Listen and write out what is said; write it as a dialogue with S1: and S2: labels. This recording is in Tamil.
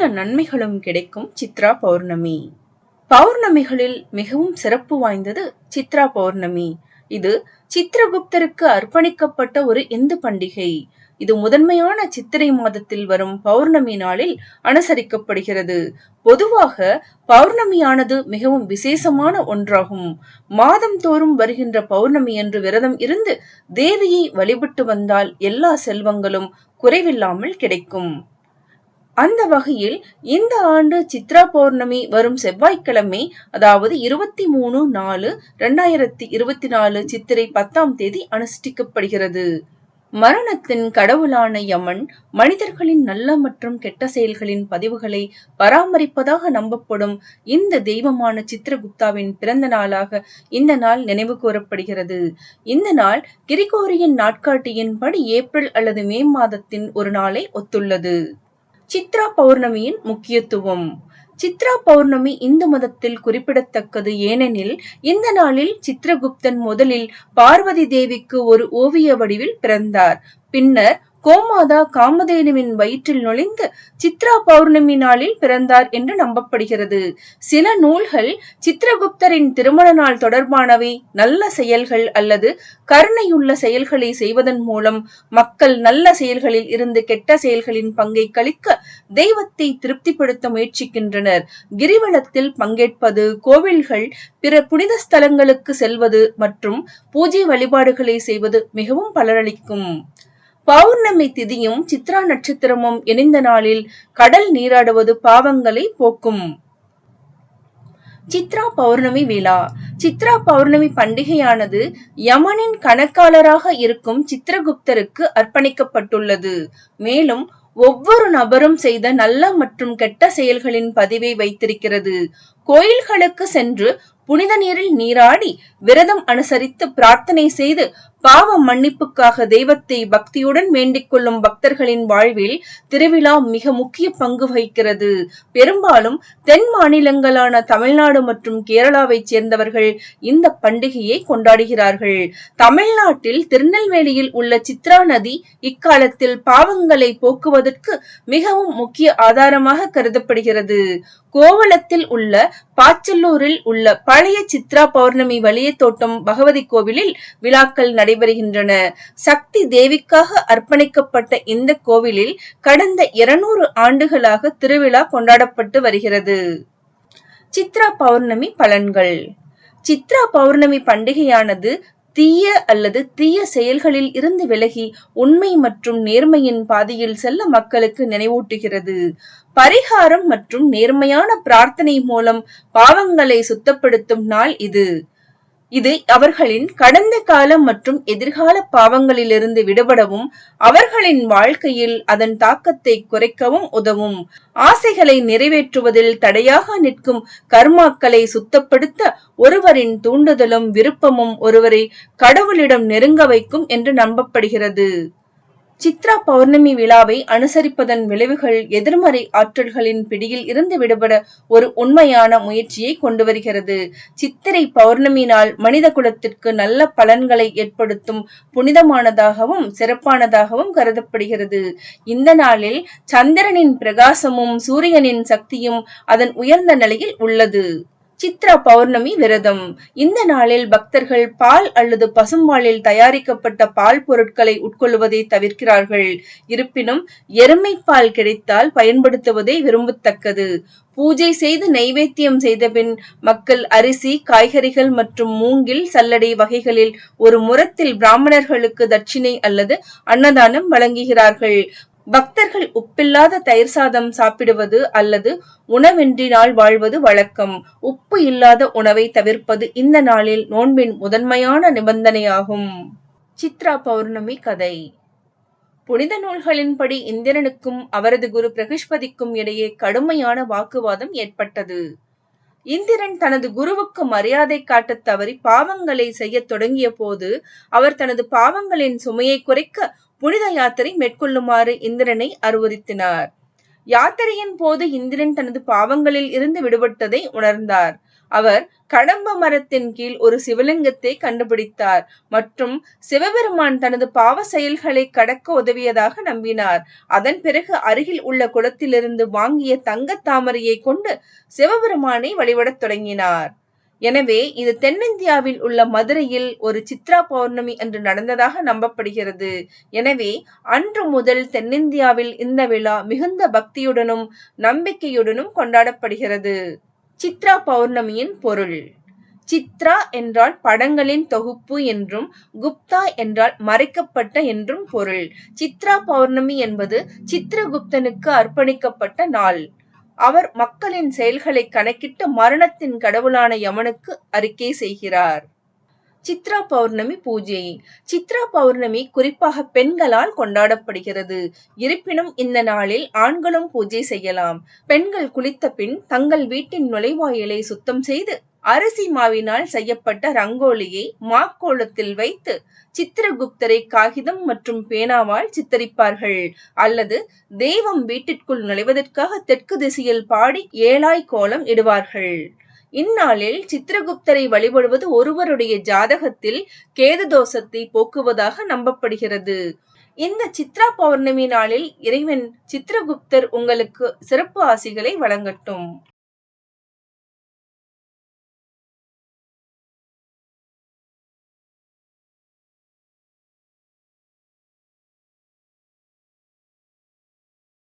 S1: சகல நன்மைகளும் கிடைக்கும் சித்ரா பௌர்ணமி. பௌர்ணமிகளில் மிகவும் சிறப்பு வாய்ந்தது சித்ரா பௌர்ணமி. இது சித்திரகுப்தருக்கு அர்ப்பணிக்கப்பட்ட ஒரு இந்து பண்டிகை. இது முதன்மையான சித்திரை மாதத்தில் வரும் பௌர்ணமி நாளில் அனுசரிக்கப்படுகிறது. பொதுவாக பௌர்ணமியானது மிகவும் விசேஷமான ஒன்றாகும். மாதம் தோறும் வருகின்ற பௌர்ணமி என்று விரதம் இருந்து தேவியை வழிபட்டு வந்தால் எல்லா செல்வங்களும் குறைவில்லாமல் கிடைக்கும். அந்த வகையில் இந்த ஆண்டு சித்ரா பௌர்ணமி வரும் செவ்வாய்க்கிழமை அதாவது இருபத்தி மூணு நாலு ரெண்டாயிரத்தி இருபத்தி நாலு சித்திரை பத்தாம் தேதி அனுஷ்டிக்கப்படுகிறது. மரணத்தின் கடவுளான யமன் மனிதர்களின் நல்ல மற்றும் கெட்ட செயல்களின் பதிவுகளை பராமரிப்பதாக நம்பப்படும் இந்த தெய்வமான சித்திரகுப்தாவின் பிறந்த நாளாக இந்த நாள் நினைவு கூறப்படுகிறது. இந்த நாள் கிரிகோரியின் நாட்காட்டியின்படி ஏப்ரல் அல்லது மே மாதத்தின் ஒரு நாளை ஒத்துள்ளது. சித்ரா பௌர்ணமியின் முக்கியத்துவம். சித்ரா பௌர்ணமி இந்து மதத்தில் குறிப்பிடத்தக்கது ஏனெனில் இந்த நாளில் சித்ரகுப்தன் முதலில் பார்வதி தேவிக்கு ஒரு ஓவிய வடிவில் பிறந்தார். பின்னர் கோமாதா காமதேனுவின் வயிற்றில் நுழைந்து சித்ரா பௌர்ணமி நாளில் பிறந்தார் என்று நம்பப்படுகிறது. சில நூல்கள் சித்ரகுப்தரின் திருமண நாள் தொடர்பானவை நல்ல செயல்கள் அல்லது கருணையுள்ள செயல்களை செய்வதன் மூலம் மக்கள் நல்ல செயல்களில் இருந்து கெட்ட செயல்களின் பங்கை கழிக்க தெய்வத்தை திருப்திப்படுத்த முயற்சிக்கின்றனர். கிரிவலத்தில் பங்கேற்பது கோவில்கள் பிற புனித ஸ்தலங்களுக்கு செல்வது மற்றும் பூஜை வழிபாடுகளை செய்வது மிகவும் பலனளிக்கும். பௌர்ணமி திதியும் சித்ரா நட்சத்திரமும் இணைந்த நாளில் கடல் நீராடுவது பாவங்களை போக்கும். சித்ரா பௌர்ணமி விழா சித்ரா பௌர்ணமி பண்டிகையானது யமனின் கணக்காளராக இருக்கும் சித்திரகுப்தருக்கு அர்ப்பணிக்கப்பட்டுள்ளது. மேலும் ஒவ்வொரு நபரும் செய்த நல்ல மற்றும் கெட்ட செயல்களின் பதிவை வைத்திருக்கிறது. கோயில்களுக்கு சென்று புனித நீரில் நீராடி விரதம் அனுசரித்து பிரார்த்தனை செய்து பாவ மன்னிப்புக்காக தெய்வத்தை பக்தியுடன் வேண்டிக் கொள்ளும் பக்தர்களின் வாழ்வில் திருவிழா மிக முக்கிய பங்கு வகிக்கிறது. பெரும்பாலும் தென் மாநிலங்களான தமிழ்நாடு மற்றும் கேரளாவைச் சேர்ந்தவர்கள் இந்த பண்டிகையை கொண்டாடுகிறார்கள். தமிழ்நாட்டில் திருநெல்வேலியில் உள்ள சித்ரா நதி இக்காலத்தில் பாவங்களை போக்குவதற்கு மிகவும் முக்கிய ஆதாரமாக கருதப்படுகிறது. கோவளத்தில் உள்ள பாச்சல்லூரில் உள்ள பழைய சித்ரா பௌர்ணமி வலிய தோட்டம் பகவதி கோவிலில் விழாக்கள் நடைபெறுகின்றன. சக்தி தேவிக்காக அர்ப்பணிக்கப்பட்ட இந்த கோவிலில் கடந்த இருநூறு ஆண்டுகளாக திருவிழா கொண்டாடப்பட்டு வருகிறது. சித்ரா பௌர்ணமி பலன்கள். சித்ரா பௌர்ணமி பண்டிகையானது தீய அல்லது தீய செயல்களில் இருந்து விலகி உண்மை மற்றும் நேர்மையின் பாதையில் செல்ல மக்களுக்கு நினைவூட்டுகிறது. பரிகாரம் மற்றும் நேர்மையான பிரார்த்தனை மூலம் பாவங்களை சுத்தப்படுத்தும் நாள் இது. இது அவர்களின் கடந்த காலம் மற்றும் எதிர்கால பாவங்களிலிருந்து விடுபடவும் அவர்களின் வாழ்க்கையில் அதன் தாக்கத்தை குறைக்கவும் உதவும். ஆசைகளை நிறைவேற்றுவதில் தடையாக நிற்கும் கர்மாக்களை சுத்தப்படுத்த ஒருவரின் தூண்டுதலும் விருப்பமும் ஒருவரை கடவுளிடம் நெருங்க வைக்கும் என்று நம்பப்படுகிறது. சித்ரா பௌர்ணமி விழாவை அனுசரிப்பதன் விளைவுகள் எதிர்மறை ஆற்றல்களின் பிடியில் இருந்து விடுபட ஒரு உண்மையான முயற்சியை கொண்டு வருகிறது. சித்திரை பௌர்ணமி நாள் மனித குலத்திற்கு நல்ல பலன்களை ஏற்படுத்தும் புனிதமானதாகவும் சிறப்பானதாகவும் கருதப்படுகிறது. இந்த நாளில் சந்திரனின் பிரகாசமும் சூரியனின் சக்தியும் அதன் உயர்ந்த நிலையில் உள்ளது. சித்ரா பௌர்ணமி விரதம். இந்த நாளில் பக்தர்கள் பால் அல்லது பசும்பாலில் தயாரிக்கப்பட்ட பால் பொருட்களை உட்கொள்வதை தவிர்க்கிறார்கள். இருப்பினும் எருமை பால் கிடைத்தால் பயன்படுத்துவதை விரும்பத்தக்கது. பூஜை செய்து நைவேத்தியம் செய்தபின் மக்கள் அரிசி காய்கறிகள் மற்றும் மூங்கில் சல்லடை வகைகளில் ஒரு முரத்தில் பிராமணர்களுக்கு தட்சிணை அல்லது அன்னதானம் வழங்குகிறார்கள். பக்தர்கள் உப்பில்லாத தயிர் சாதம் சாப்பிடுவது அல்லது உணவின்றி நாள் வாழ்வது வழக்கம். உப்பு இல்லாத உணவை தவிர்ப்பது இந்த நாளில் நோன்பின் முதன்மையான நிபந்தனையாகும். சித்ரா பௌர்ணமி கதை. புனித நூல்களின்படி இந்திரனுக்கும் அவரது குரு பிரகிஷ்பதிக்கும் இடையே கடுமையான வாக்குவாதம் ஏற்பட்டது. இந்திரன் தனது குருவுக்கு மரியாதை காட்டத் தவறி பாவங்களை செய்யத் தொடங்கிய போது அவர் தனது பாவங்களின் சுமையை குறைக்க புனித யாத்திரை மேற்கொள்ளுமாறு இந்திரனை அறிவுறுத்தினார் யாத்திரையின் போது இந்திரன் தனது பாவங்களில் இருந்து விடுபட்டதை உணர்ந்தார். அவர் கடம்ப மரத்தின் கீழ் ஒரு சிவலிங்கத்தை கண்டுபிடித்தார் மற்றும் சிவபெருமான் தனது பாவ செயல்களை கடக்க உதவியதாக நம்பினார். அதன் பிறகு அருகில் உள்ள குளத்திலிருந்து வாங்கிய தங்கத் தாமரையை கொண்டு சிவபெருமானை வழிபடத் தொடங்கினார். எனவே இது தென்னிந்தியாவில் உள்ள மதுரையில் ஒரு சித்ரா பௌர்ணமி என்று நடந்ததாக நம்பப்படுகிறது. எனவே அன்று முதல் தென்னிந்தியாவில் இந்த விழா மிகுந்த பக்தியுடனும் நம்பிக்கையுடனும் கொண்டாடப்படுகிறது. சித்ரா பௌர்ணமியின் பொருள். சித்ரா என்றால் படங்களின் தொகுப்பு என்றும் குப்தா என்றால் மறைக்கப்பட்ட என்றும் பொருள். சித்ரா பௌர்ணமி என்பது சித்ரகுப்தனுக்கு அர்ப்பணிக்கப்பட்ட நாள். அவர் மக்களின் செயல்களை கணக்கிட்டு மரணத்தின் கடவுளான யமனுக்கு அறிக்கை செய்கிறார். சித்ரா பௌர்ணமி பூஜை. சித்ரா பௌர்ணமி குறிப்பாக பெண்களால் கொண்டாடப்படுகிறது. இருப்பினும் இந்த நாளில் ஆண்களும் பூஜை செய்யலாம். பெண்கள் குளித்த பின் தங்கள் வீட்டின் நுழைவாயிலை சுத்தம் செய்து அரிசி மாவினால் செய்யப்பட்ட ரங்கோலியை மாக்கோலத்தில் வைத்து சித்திரகுப்தரை காகிதம் மற்றும் பேனாவால் சித்தரிப்பார்கள். அல்லது தெய்வம் வீட்டிற்குள் நுழைவதற்காக தெற்கு திசையில் பாடி ஏழாய் கோலம் இடுவார்கள். இந்நாளில் சித்திரகுப்தரை வழிபடுவது ஒருவருடைய ஜாதகத்தில் கேது தோஷத்தை போக்குவதாக நம்பப்படுகிறது. இந்த சித்ரா பௌர்ணமி நாளில் இறைவன் சித்திரகுப்தர் உங்களுக்கு சிறப்பு ஆசிகளை வழங்கட்டும்.